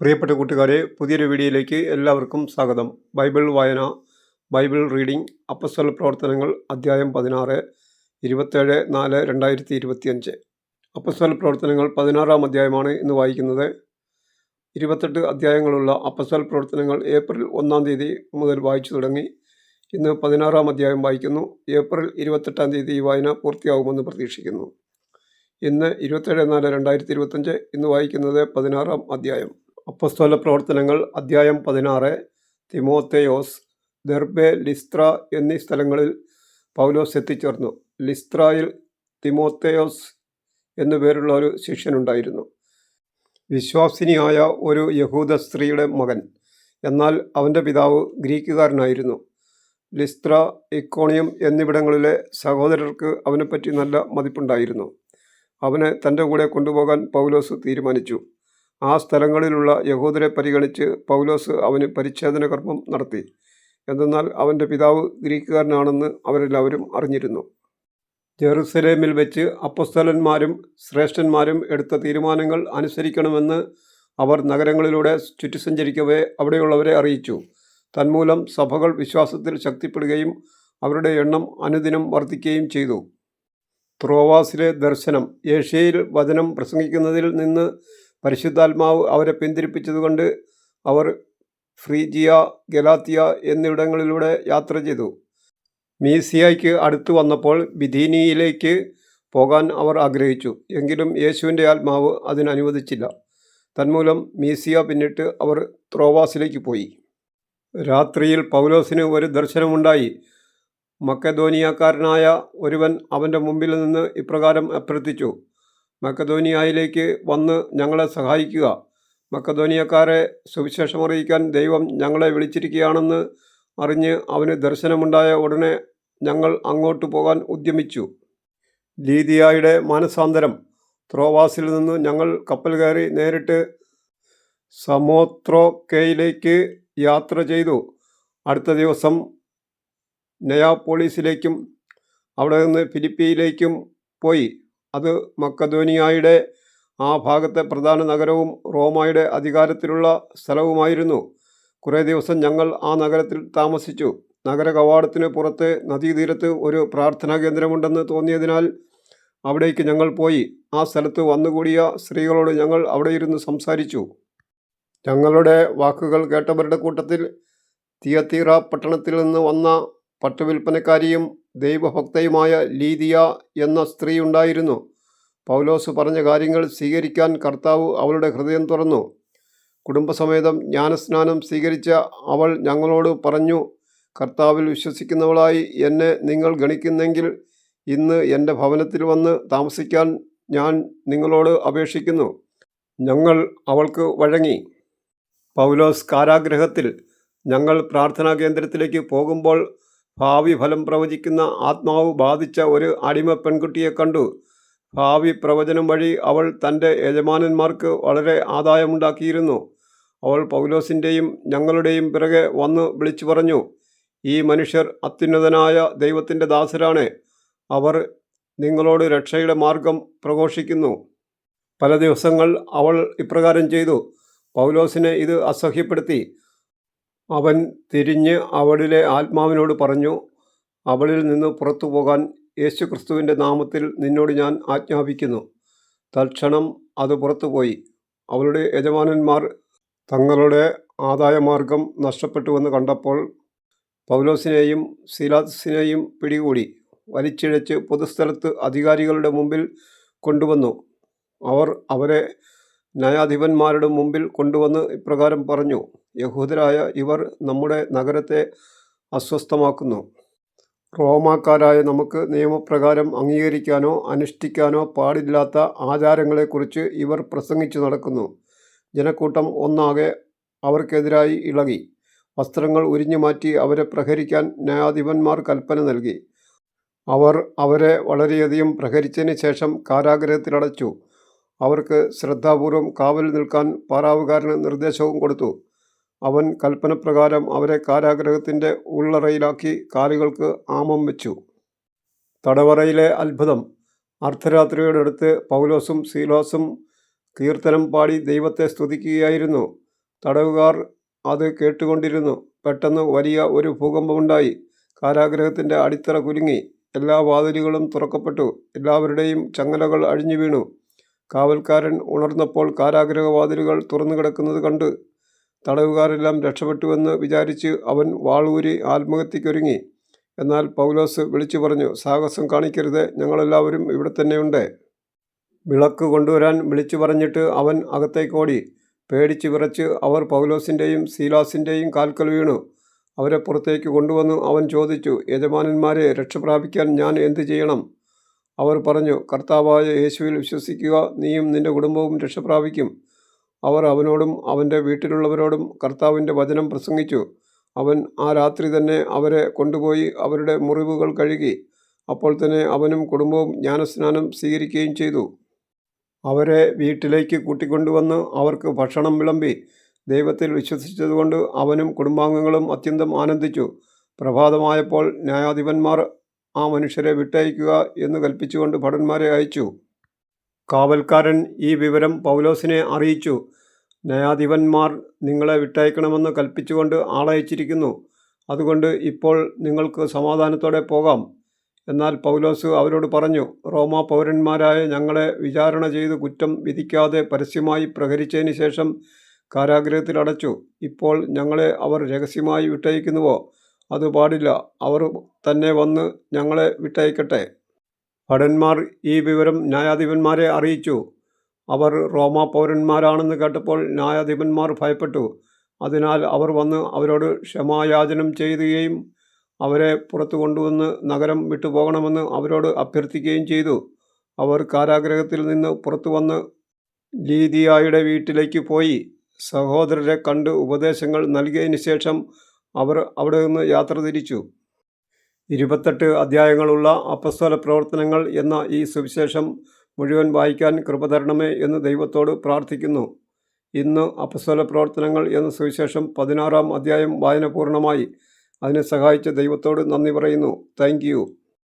പ്രിയപ്പെട്ട കൂട്ടുകാരെ പുതിയൊരു വീഡിയോയിലേക്ക് എല്ലാവർക്കും സ്വാഗതം. ബൈബിൾ വായന ബൈബിൾ റീഡിംഗ് അപ്പസ്വല പ്രവർത്തനങ്ങൾ അധ്യായം പതിനാറ് ഇരുപത്തേഴ് നാല് രണ്ടായിരത്തി ഇരുപത്തിയഞ്ച്. അപ്പസ്വല പ്രവർത്തനങ്ങൾ പതിനാറാം അധ്യായമാണ് ഇന്ന് വായിക്കുന്നത്. ഇരുപത്തെട്ട് അധ്യായങ്ങളുള്ള അപ്പസ്വല പ്രവർത്തനങ്ങൾ ഏപ്രിൽ ഒന്നാം തീയതി മുതൽ വായിച്ചു തുടങ്ങി. ഇന്ന് പതിനാറാം അധ്യായം വായിക്കുന്നു. ഏപ്രിൽ ഇരുപത്തെട്ടാം തീയതി ഈ വായന പൂർത്തിയാകുമെന്ന് പ്രതീക്ഷിക്കുന്നു. ഇന്ന് ഇരുപത്തേഴ് നാല് രണ്ടായിരത്തി ഇരുപത്തഞ്ച് ഇന്ന് വായിക്കുന്നത് പതിനാറാം അധ്യായം. അപ്പസ്തോല പ്രവർത്തനങ്ങൾ അധ്യായം പതിനാറ് തിമോത്തേയോസ് ദെർബെ ലിസ്ത്ര എന്നീ സ്ഥലങ്ങളിൽ പൗലോസ് എത്തിച്ചേർന്നു. ലിസ്ത്രയിൽ തിമോത്തേയോസ് എന്നു പേരുള്ള ഒരു ശിഷ്യനുണ്ടായിരുന്നു. വിശ്വാസിനിയായ ഒരു യഹൂദ സ്ത്രീയുടെ മകൻ. എന്നാൽ അവന്റെ പിതാവ് ഗ്രീക്കുകാരനായിരുന്നു. ലിസ്ത്ര ഇക്കോണിയം എന്നിവിടങ്ങളിലെ സഹോദരർക്ക് അവനെപ്പറ്റി നല്ല മതിപ്പുണ്ടായിരുന്നു. അവനെ തന്റെ കൂടെ കൊണ്ടുപോകാൻ പൗലോസ് തീരുമാനിച്ചു. ആ സ്ഥലങ്ങളിലുള്ള യഹൂദരെ പരിഗണിച്ച് പൗലോസ് അവന് പരിച്ഛേദന കർമ്മം നടത്തി. എന്തെന്നാൽ അവന്റെ പിതാവ് ഗ്രീക്കുകാരനാണെന്ന് അവരെല്ലാവരും അറിഞ്ഞിരുന്നു. ജെറുസലേമിൽ വെച്ച് അപ്പസ്തലന്മാരും ശ്രേഷ്ഠന്മാരും എടുത്ത തീരുമാനങ്ങൾ അനുസരിക്കണമെന്ന് അവർ നഗരങ്ങളിലൂടെ ചുറ്റി സഞ്ചരിക്കവേ അവിടെയുള്ളവരെ അറിയിച്ചു. തന്മൂലം സഭകൾ വിശ്വാസത്തിൽ ശക്തിപ്പെടുകയും അവരുടെ എണ്ണം അനുദിനം വർദ്ധിക്കുകയും ചെയ്തു. ത്രോവാസിലെ ദർശനം ഏഷ്യയിൽ വചനം പ്രസംഗിക്കുന്നതിൽ നിന്ന് പരിശുദ്ധാത്മാവ് അവരെ പിന്തിരിപ്പിച്ചതുകൊണ്ട് അവർ ഫ്രീജിയ ഗലാത്തിയ എന്നിവിടങ്ങളിലൂടെ യാത്ര ചെയ്തു. മീസിയയ്ക്ക് അടുത്തു വന്നപ്പോൾ ബിഥീനിയിലേക്ക് പോകാൻ അവർ ആഗ്രഹിച്ചു. എങ്കിലും യേശുവിന്റെ ആത്മാവ് അതിനനുവദിച്ചില്ല തന്മൂലം മീസിയ പിന്നിട്ട് അവർ ത്രോവാസിലേക്ക് പോയി. രാത്രിയിൽ പൗലോസിന് ഒരു ദർശനമുണ്ടായി. മക്കധോനിയക്കാരനായ ഒരുവൻ അവന്റെ മുമ്പിൽ നിന്ന് ഇപ്രകാരം അഭ്യർത്ഥിച്ചു. മക്കധോനിയയിലേക്ക് വന്ന് ഞങ്ങളെ സഹായിക്കുക. മക്കധോനിയക്കാരെ സുവിശേഷം അറിയിക്കാൻ ദൈവം ഞങ്ങളെ വിളിച്ചിരിക്കുകയാണെന്ന് അറിഞ്ഞ് അവന് ദർശനമുണ്ടായ ഉടനെ ഞങ്ങൾ അങ്ങോട്ട് പോകാൻ ഉദ്യമിച്ചു. ലീതിയായുടെ മാനസാന്തരം. ത്രോവാസിൽ നിന്ന് ഞങ്ങൾ കപ്പൽ കയറി നേരിട്ട് സമോത്രോക്കയിലേക്ക് യാത്ര ചെയ്തു. അടുത്ത ദിവസം നയാപോളീസിലേക്കും അവിടെ നിന്ന് ഫിലിപ്പിയിലേക്കും പോയി. അത് മക്കധോനിയായുടെ ആ ഭാഗത്തെ പ്രധാന നഗരവും റോമായുടെ അധികാരത്തിലുള്ള സ്ഥലവുമായിരുന്നു. കുറേ ദിവസം ഞങ്ങൾ ആ നഗരത്തിൽ താമസിച്ചു. നഗര കവാടത്തിന് പുറത്ത് നദീതീരത്ത് ഒരു പ്രാർത്ഥനാ കേന്ദ്രമുണ്ടെന്ന് തോന്നിയതിനാൽ അവിടേക്ക് ഞങ്ങൾ പോയി. ആ സ്ഥലത്ത് വന്നുകൂടിയ സ്ത്രീകളോട് ഞങ്ങൾ അവിടെ ഇരുന്ന് സംസാരിച്ചു. ഞങ്ങളുടെ വാക്കുകൾ കേട്ടവരുടെ കൂട്ടത്തിൽ തിയത്തീറ പട്ടണത്തിൽ നിന്ന് വന്ന പട്ടുവിൽപ്പനക്കാരിയും ദൈവഭക്തയുമായ ലീദിയ എന്ന സ്ത്രീ ഉണ്ടായിരുന്നു. പൗലോസ് പറഞ്ഞ കാര്യങ്ങൾ സ്വീകരിക്കാൻ കർത്താവ് അവളുടെ ഹൃദയം തുറന്നു. കുടുംബസമേതം ജ്ഞാനസ്നാനം സ്വീകരിച്ച അവൾ ഞങ്ങളോട് പറഞ്ഞു കർത്താവിൽ വിശ്വസിക്കുന്നവളായി എന്നെ നിങ്ങൾ ഗണിക്കുന്നെങ്കിൽ ഇന്ന് എന്റെ ഭവനത്തിൽ വന്ന് താമസിക്കാൻ ഞാൻ നിങ്ങളോട് അപേക്ഷിക്കുന്നു. ഞങ്ങൾ അവൾക്ക് വഴങ്ങി. പൗലോസ് കാരാഗ്രഹത്തിൽ ഞങ്ങൾ പ്രാർത്ഥനാ കേന്ദ്രത്തിലേക്ക് പോകുമ്പോൾ ഭാവി ഫലം പ്രവചിക്കുന്ന ആത്മാവ് ബാധിച്ച ഒരു അടിമ പെൺകുട്ടിയെ കണ്ടു. ഭാവി പ്രവചനം വഴി അവൾ തന്റെ യജമാനന്മാർക്ക് വളരെ ആദായമുണ്ടാക്കിയിരുന്നു. അവൾ പൗലോസിന്റെയും ഞങ്ങളുടെയും പിറകെ വന്ന് വിളിച്ചു പറഞ്ഞു ഈ മനുഷ്യർ അത്യുന്നതനായ ദൈവത്തിന്റെ ദാസരാണ്. അവർ നിങ്ങളോട് രക്ഷയുടെ മാർഗം പ്രഘോഷിക്കുന്നു. പല ദിവസങ്ങൾ അവൾ ഇപ്രകാരം ചെയ്തു. പൗലോസിനെ ഇത് അസഹ്യപ്പെടുത്തി. അവൻ തിരിഞ്ഞ് അവളിലെ ആത്മാവിനോട് പറഞ്ഞു അവളിൽ നിന്ന് പുറത്തു പോകാൻ യേശുക്രിസ്തുവിന്റെ നാമത്തിൽ നിന്നോട് ഞാൻ ആജ്ഞാപിക്കുന്നു. തൽക്ഷണം അത് പുറത്തുപോയി അവളുടെ യജമാനന്മാർ തങ്ങളുടെ ആദായമാർഗം നഷ്ടപ്പെട്ടുവെന്ന് കണ്ടപ്പോൾ പൗലോസിനെയും സീലാസിനെയും പിടികൂടി. വലിച്ചിഴച്ച് പൊതുസ്ഥലത്ത് അധികാരികളുടെ മുമ്പിൽ കൊണ്ടുവന്നു. അവർ അവരെ ന്യായാധിപന്മാരുടെ മുമ്പിൽ കൊണ്ടുവന്ന് ഇപ്രകാരം പറഞ്ഞു യഹൂദരായ ഇവർ നമ്മുടെ നഗരത്തെ അസ്വസ്ഥമാക്കുന്നു. റോമാക്കാരായ നമുക്ക് നിയമപ്രകാരം അംഗീകരിക്കാനോ അനുഷ്ഠിക്കാനോ പാടില്ലാത്ത ആചാരങ്ങളെക്കുറിച്ച് ഇവർ പ്രസംഗിച്ചു നടക്കുന്നു. ജനക്കൂട്ടം ഒന്നാകെ അവർക്കെതിരായി ഇളകി. വസ്ത്രങ്ങൾ ഉരിഞ്ഞു മാറ്റി അവരെ പ്രഹരിക്കാൻ ന്യായാധിപന്മാർ കൽപ്പന നൽകി. അവർ അവരെ വളരെയധികം പ്രഹരിച്ചതിന് ശേഷം കാരാഗ്രഹത്തിലടച്ചു. അവർക്ക് ശ്രദ്ധാപൂർവം കാവൽ നിൽക്കാൻ പാറാവുകാരന് നിർദ്ദേശവും കൊടുത്തു. അവൻ കൽപ്പനപ്രകാരം അവരെ കാരാഗ്രഹത്തിന്റെ ഉള്ളറയിലാക്കി കാലുകൾക്ക് ആമം വെച്ചു. തടവറയിലെ അത്ഭുതം. അർദ്ധരാത്രിയോടടുത്ത് പൗലോസും സീലോസും കീർത്തനം പാടി ദൈവത്തെ സ്തുതിക്കുകയായിരുന്നു. തടവുകാർ അത് കേട്ടുകൊണ്ടിരുന്നു. പെട്ടെന്ന് വലിയ ഒരു ഭൂകമ്പമുണ്ടായി. കാരാഗ്രഹത്തിന്റെ അടിത്തറ കുലുങ്ങി. എല്ലാ വാതിലുകളും തുറക്കപ്പെട്ടു. എല്ലാവരുടെയും ചങ്ങലകൾ അഴിഞ്ഞു വീണു കാവൽക്കാരൻ ഉണർന്നപ്പോൾ കാരാഗ്രഹവാതിലുകൾ തുറന്നുകിടക്കുന്നത് തുറന്നു കിടക്കുന്നത് കണ്ട് തടവുകാരെല്ലാം രക്ഷപ്പെട്ടുവെന്ന് വിചാരിച്ച് അവൻ വാളൂരി ആത്മഹത്യക്കൊരുങ്ങി. എന്നാൽ പൗലോസ് വിളിച്ചു പറഞ്ഞു സാഹസം കാണിക്കരുത് ഞങ്ങളെല്ലാവരും ഇവിടെ തന്നെയുണ്ട്. വിളക്ക് കൊണ്ടുവരാൻ വിളിച്ചു പറഞ്ഞിട്ട് അവൻ അകത്തേക്കോടി. പേടിച്ച് വിറച്ച് അവർ പൗലോസിന്റെയും സീലാസിന്റെയും കാൽക്കൽ വീണു. അവരെ പുറത്തേക്ക് കൊണ്ടുവന്നു അവൻ ചോദിച്ചു യജമാനന്മാരെ രക്ഷപ്രാപിക്കാൻ ഞാൻ എന്തു ചെയ്യണം? അവർ പറഞ്ഞു കർത്താവായ യേശുവിൽ വിശ്വസിക്കുക നീയും നിന്റെ കുടുംബവും രക്ഷപ്രാപിക്കും. അവർ അവനോടും അവന്റെ വീട്ടിലുള്ളവരോടും കർത്താവിന്റെ വചനം പ്രസംഗിച്ചു. അവൻ ആ രാത്രി തന്നെ അവരെ കൊണ്ടുപോയി അവരുടെ മുറിവുകൾ കഴുകി. അപ്പോൾ തന്നെ അവനും കുടുംബവും ജ്ഞാനസ്നാനം സ്വീകരിക്കുകയും ചെയ്തു. അവരെ വീട്ടിലേക്ക് കൂട്ടിക്കൊണ്ടുവന്ന് അവർക്ക് ഭക്ഷണം വിളമ്പി. ദൈവത്തിൽ വിശ്വസിച്ചതുകൊണ്ട് അവനും കുടുംബാംഗങ്ങളും അത്യന്തം ആനന്ദിച്ചു. പ്രഭാതമായപ്പോൾ ന്യായാധിപന്മാർ ആ മനുഷ്യരെ വിട്ടയക്കുക എന്ന് കൽപ്പിച്ചുകൊണ്ട് ഭടന്മാരെ അയച്ചു. കാവൽക്കാരൻ ഈ വിവരം പൗലോസിനെ അറിയിച്ചു. ന്യായാധിപന്മാർ നിങ്ങളെ വിട്ടയക്കണമെന്ന് കൽപ്പിച്ചുകൊണ്ട് ആളയച്ചിരിക്കുന്നു. അതുകൊണ്ട് ഇപ്പോൾ നിങ്ങൾക്ക് സമാധാനത്തോടെ പോകാം. എന്നാൽ പൗലോസ് അവരോട് പറഞ്ഞു റോമ പൗരന്മാരായ ഞങ്ങളെ വിചാരണ ചെയ്ത് കുറ്റം വിധിക്കാതെ പരസ്യമായി പ്രഹരിച്ചതിന് ശേഷം കാരാഗ്രഹത്തിൽ അടച്ചു ഇപ്പോൾ ഞങ്ങളെ അവർ രഹസ്യമായി വിട്ടയക്കുന്നുവോ? അത് പാടില്ല. അവർ തന്നെ വന്ന് ഞങ്ങളെ വിട്ടയക്കട്ടെ. ഭടന്മാർ ഈ വിവരം ന്യായാധിപന്മാരെ അറിയിച്ചു. അവർ റോമാ പൗരന്മാരാണെന്ന് കേട്ടപ്പോൾ ന്യായാധിപന്മാർ ഭയപ്പെട്ടു. അതിനാൽ അവർ വന്ന് അവരോട് ക്ഷമായാചനം ചെയ്യുകയും അവരെ പുറത്തു കൊണ്ടുവന്ന് നഗരം വിട്ടുപോകണമെന്ന് അവരോട് അഭ്യർത്ഥിക്കുകയും ചെയ്തു. അവർ കാരാഗ്രഹത്തിൽ നിന്ന് പുറത്തു വന്ന് ലീതിയായുടെ വീട്ടിലേക്ക് പോയി. സഹോദരരെ കണ്ട് ഉപദേശങ്ങൾ നൽകിയതിന് ശേഷം അവർ അവിടെ നിന്ന് യാത്ര തിരിച്ചു. ഇരുപത്തെട്ട് അധ്യായങ്ങളുള്ള അപ്പസ്വല പ്രവർത്തനങ്ങൾ എന്ന ഈ സുവിശേഷം മുഴുവൻ വായിക്കാൻ കൃപ തരണമേ എന്ന് ദൈവത്തോട് പ്രാർത്ഥിക്കുന്നു. ഇന്ന് അപ്പസ്വല പ്രവർത്തനങ്ങൾ എന്ന സുവിശേഷം പതിനാറാം അധ്യായം വായന പൂർണമായി അതിനെ സഹായിച്ച ദൈവത്തോട് നന്ദി പറയുന്നു. താങ്ക്